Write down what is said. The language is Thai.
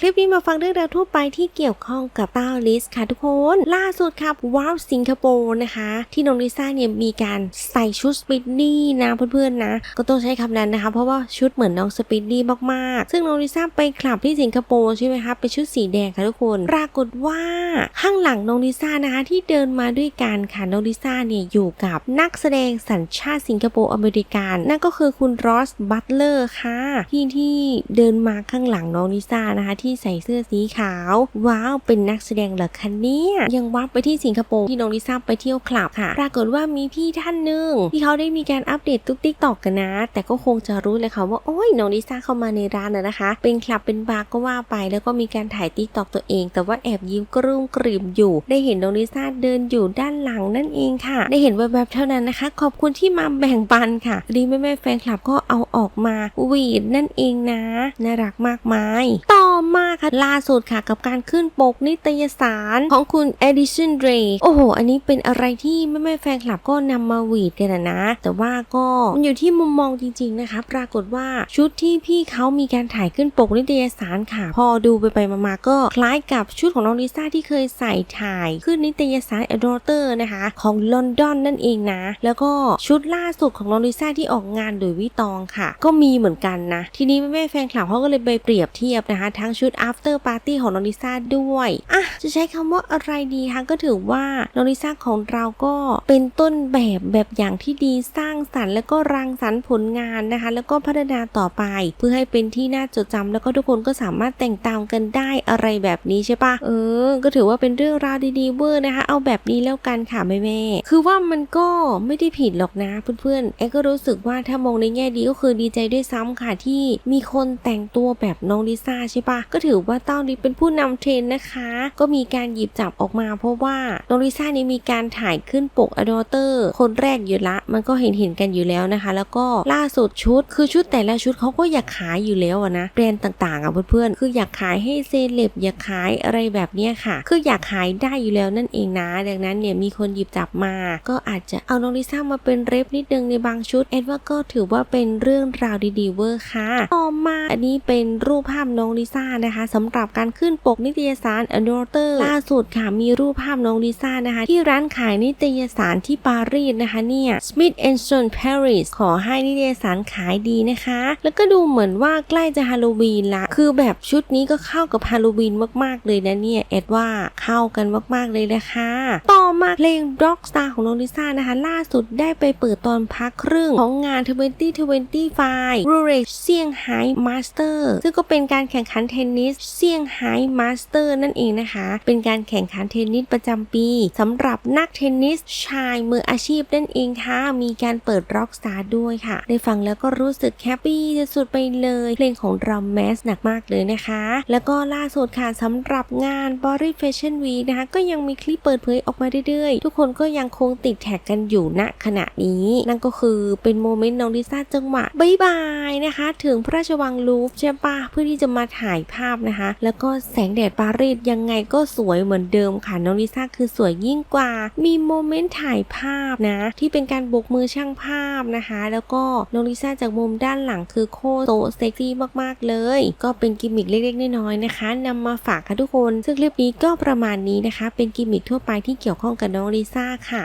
คลิปนี้มาฟังเรื่องราวทั่วไปที่เกี่ยวข้องกับต้าลิสค่ะทุกคน ล่าสุดครับว้าวสิงคโปร์นะคะ ที่น้องลิซ่าเนี่ยมีการใส่ชุดสปิดดี้นะเพื่อนๆนะ ก็ต้องใช้คำนั้นนะคะ เพราะว่าชุดเหมือนน้องสปิดดี้มากๆ ซึ่งน้องลิซ่าไปคลับที่สิงคโปร์ใช่ไหมคะเป็นชุดสีแดงค่ะทุกคน ปรากฏว่าข้างหลังน้องลิซ่านะคะที่เดินมาด้วยกันค่ะน้องลิซ่าเนี่ยอยู่กับนักแสดงสัญชาติสิงคโปร์อเมริกันนั่นก็คือคุณรอสบัตเลอร์ค่ะที่ที่เดินมาข้างหลังน้องลิซ่านะคะที่ใส่เสื้อสีขาว ว้าว เป็นนักแสดงเหรอคะเนี่ยยังวับไปที่สิงคโปร์ที่น้องลิซ่าไปเที่ยวคลับค่ะ ปรากฏว่ามีพี่ท่านหนึ่งที่เขาได้มีการอัปเดตตุ๊กติ๊กตอกกันนะ แต่ก็คงจะรู้เลยค่ะว่าโอ้ยน้องลิซ่าเข้ามาในร้านนะนะคะ เป็นคลับเป็นบาร์ก็ว่าไป แล้วก็มีการถ่ายติ๊กตอกตัวเอง แต่ว่าแอบยิ้มกรุ้มกริ่มอยู่ ได้เห็นน้องลิซ่าเดินอยู่ด้านหลังนั่นเองค่ะ ได้เห็นแวบๆเท่านั้นนะคะ ขอบคุณที่มาแบ่งปันค่ะดีแม่แม่แฟนคลับก็เอาออกมาหวีดนั่นเองนะ น่ารักมากมาย ต่อมาค่ะล่าสุดค่ะกับการขึ้นปกนิตยสารของคุณ Edison Ray โอ้โห อันนี้เป็นอะไรที่แม่แม่แฟนคลับก็นำมาหวีดกันนะนะ แต่ว่าก็มันอยู่ที่มุมมองจริง ๆนะคะ ปรากฏว่าชุดที่พี่เขามีการถ่ายขึ้นปกนิตยสารค่ะ พอดูไปไปๆมาๆก็คล้ายกับชุดของน้องลิซ่าที่เคยใส่ถ่ายขึ้นนิตยสาร a d o r t e r นะคะของลอนดอนนั่นเองนะ แล้วก็ชุดล่าสุดของน้องลิซ่าที่ออกงานโดยวิตองค่ะ ก็มีเหมือนกันนะ ทีนี้แม่ๆแฟนคลับเขาก็เลยไปเปรียบเทียบนะคะ ทั้งชุด after party ของน้องลิซ่าด้วยอะจะใช้คำว่าอะไรดีคะก็ถือว่าน้องลิซ่าของเราก็เป็นต้นแบบแบบอย่างที่ดีสร้างสรรค์แล้วก็รังสรรค์ผลงานนะคะ แล้วก็พัฒนาต่อไป เพื่อให้เป็นที่น่าจดจำแล้วก็ทุกคนก็สามารถแต่งตามกันได้อะไรแบบนี้ใช่ปะเออ ก็ถือว่าเป็นเรื่องราวดีๆเวอร์นะคะ เอาแบบนี้แล้วกันค่ะแม่แม่คือว่ามันก็ไม่ได้ผิดหรอกนะเพื่อนๆแอก็รู้สึกว่าถ้ามองในแง่ดีก็คือดีใจด้วยซ้ำค่ะที่มีคนแต่งตัวแบบน้องลิซ่าใช่ปะก็็ถือว่าเต้านี้เป็นผู้นำเทรนนะคะ ก็มีการหยิบจับออกมา เพราะว่าน้องลิซ่านี่มีการถ่ายขึ้นปกอดอเตอร์ คนแรกอยู่ละ มันก็เห็นเห็นกันอยู่แล้วนะคะ แล้วก็ล่าสุดชุด คือชุดแต่ละชุดเขาก็อยากขายอยู่แล้วนะแบรนด์ต่างๆอะเพื่อนๆคืออยากขายให้เซเลบอยากขายอะไรแบบเนี้ยค่ะ คืออยากขายได้อยู่แล้วนั่นเองนะดังนั้นเนี่ยมีคนหยิบจับมา ก็อาจจะเอาน้องลิซ่ามาเป็นเรฟนิดนึงในบางชุดแอดว่าก็ถือว่าเป็นเรื่องราวดีๆเวอร์ค่ะต่อมาอันนี้เป็นรูปภาพน้องลิซ่านะคะสำหรับการขึ้นปกนิตยสาร a d o r t e r ล่าสุดค่ะมีรูปภาพน้องลิซ่านะคะ ที่ร้านขายนิตยสารที่ปารีสนะคะเนี่ย Smith Son Paris ขอให้นิตยสารขายดีนะคะ แล้วก็ดูเหมือนว่าใกล้จะฮาโลวีนละคือแบบชุดนี้ก็เข้ากับฮาโลวีนมากๆเลยนะเนี่ยแอดว่าเข้ากันมากๆเลยนะคะ ต่อมาเพลง Rockstar ของน้องลิซ่านะคะ ล่าสุดได้ไปเปิดตอนพักครึ่งของงาน 2025 r u r e เซี่ยงไฮ้มาสเตอร์ซึ่งก็เป็นการแข่งขันเทนนนิสเซี่ยงไฮ้มาสเตอร์นั่นเองนะคะ เป็นการแข่งขันเทนนิสประจำปีสำหรับนักเทนนิสชายมืออาชีพนั่นเองค่ะ มีการเปิด Rockstar ด้วยค่ะ ได้ฟังแล้วก็รู้สึกแฮปปี้สุดไปเลย เพลงของเราแมสหนักมากเลยนะคะ แล้วก็ล่าสุดค่ะสำหรับงาน b o r y Fashion Week นะคะ ก็ยังมีคลิปเปิดเผยออกมาเรื่อยๆ ทุกคนก็ยังคงติดแท็กกันอยู่ณขณะนี้ นั่นก็คือเป็นโมเมนต์น้องลิซ่าจังหวะบายบายนะคะ ถึงพระราชวังลูฟ์ใช่ปะเพื่อที่จะมาถ่ายภาพนะคะ แล้วก็แสงแดดปารีสยังไงก็สวยเหมือนเดิมค่ะน้องลิซ่าคือสวยยิ่งกว่า มีโมเมนต์ถ่ายภาพนะ ที่เป็นการบกมือช่างภาพนะคะ แล้วก็น้องลิซ่าจากมุมด้านหลังคือโคตรโตเซ็กซี่มากๆเลย ก็เป็นกิมมิคเล็กๆน้อยๆนะคะนำมาฝากค่ะทุกคน ซึ่งคลิปนี้ก็ประมาณนี้นะคะ เป็นกิมมิคทั่วไปที่เกี่ยวข้องกับน้องลิซ่าค่ะ